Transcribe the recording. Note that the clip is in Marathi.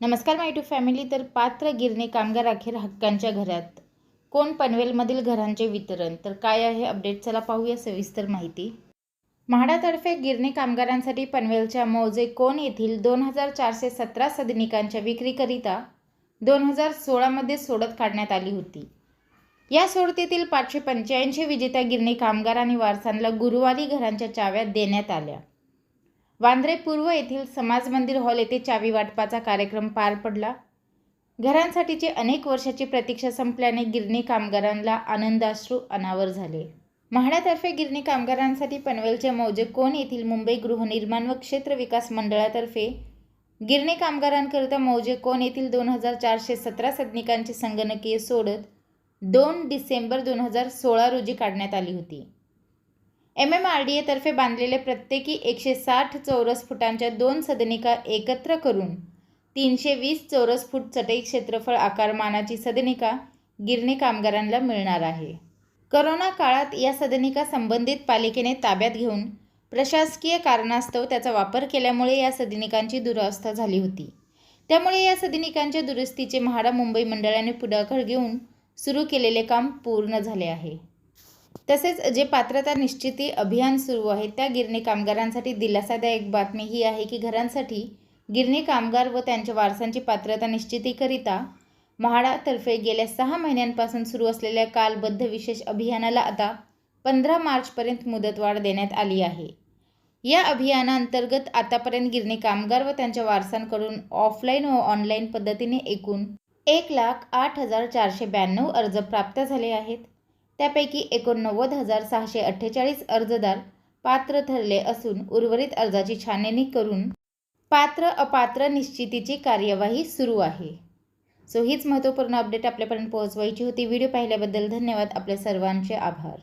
नमस्कार माय टू फॅमिली. तर पात्र गिरणी कामगार अखेर हक्कांच्या घरात. कोण पनवेलमधील घरांचे वितरण? तर काय आहे अपडेट चला पाहूया सविस्तर माहिती. म्हाडातर्फे गिरणी कामगारांसाठी पनवेलच्या मौजे कोण येथील दोन हजार चारशे सतरा सदनिकांच्या विक्रीकरिता दोन हजार सोळामध्ये सोडत काढण्यात आली होती. या सोडतीतील पाचशे पंच्याऐंशी विजेत्या गिरणी कामगार आणि वारसांना गुरुवारी घरांच्या चाव्या देण्यात आल्या. वांद्रे पूर्व येथील समाज मंदिर हॉल येथे चावी वाटपाचा कार्यक्रम पार पडला. घरांसाठीची अनेक वर्षाची प्रतीक्षा संपल्याने गिरणी कामगारांना आनंदाश्रू अनावर झाले. म्हाडातर्फे गिरणी कामगारांसाठी पनवेलचे मौजे कोण येथील मुंबई गृहनिर्माण व क्षेत्र विकास मंडळातर्फे? गिरणी कामगारांकरिता मौजे कोण येथील दोन हजार चारशे सतरा सदनिकांची संगणकीय सोडत दोन डिसेंबर दोन हजार सोळा रोजी काढण्यात आली होती. एम एम आर डी एतर्फे बांधलेले प्रत्येकी एकशे साठ चौरस फुटांच्या दोन सदनिका एकत्र करून तीनशे वीस चौरस फूट चटई क्षेत्रफळ आकारमानाची सदनिका गिरणी कामगारांना मिळणार आहे. करोना काळात या सदनिका संबंधित पालिकेने ताब्यात घेऊन प्रशासकीय कारणास्तव त्याचा वापर केल्यामुळे या सदनिकांची दुरावस्था झाली होती. त्यामुळे या सदनिकांच्या दुरुस्तीचे म्हाडा मुंबई मंडळाने पुढाकार घेऊन सुरू केलेले काम पूर्ण झाले आहे. तसेच जे पात्रता निश्चिती अभियान सुरू आहे त्या गिरणी कामगारांसाठी दिलासादायक बातमी ही आहे की घरांसाठी गिरणी कामगार व त्यांच्या वारसांची पात्रता निश्चितीकरिता म्हाडातर्फे गेल्या सहा महिन्यांपासून सुरू असलेल्या कालबद्ध विशेष अभियानाला आता पंधरा मार्चपर्यंत मुदतवाढ देण्यात आली आहे. या अभियानांतर्गत आतापर्यंत गिरणी कामगार व त्यांच्या वारसांकडून ऑफलाईन व ऑनलाईन पद्धतीने एकूण एक लाख आठ हजार चारशे ब्याण्णव अर्ज प्राप्त झाले आहेत. त्यापैकी एकोणनव्वद हजार सहाशे अठ्ठेचाळीस अर्जदार पात्र ठरले असून उर्वरित अर्जाची छाननी करून पात्र अपात्र निश्चितीची कार्यवाही सुरू आहे. सो हीच महत्त्वपूर्ण अपडेट आपल्यापर्यंत पोहोचवायची होती. व्हिडिओ पाहिल्याबद्दल धन्यवाद. आपल्या सर्वांचे आभार.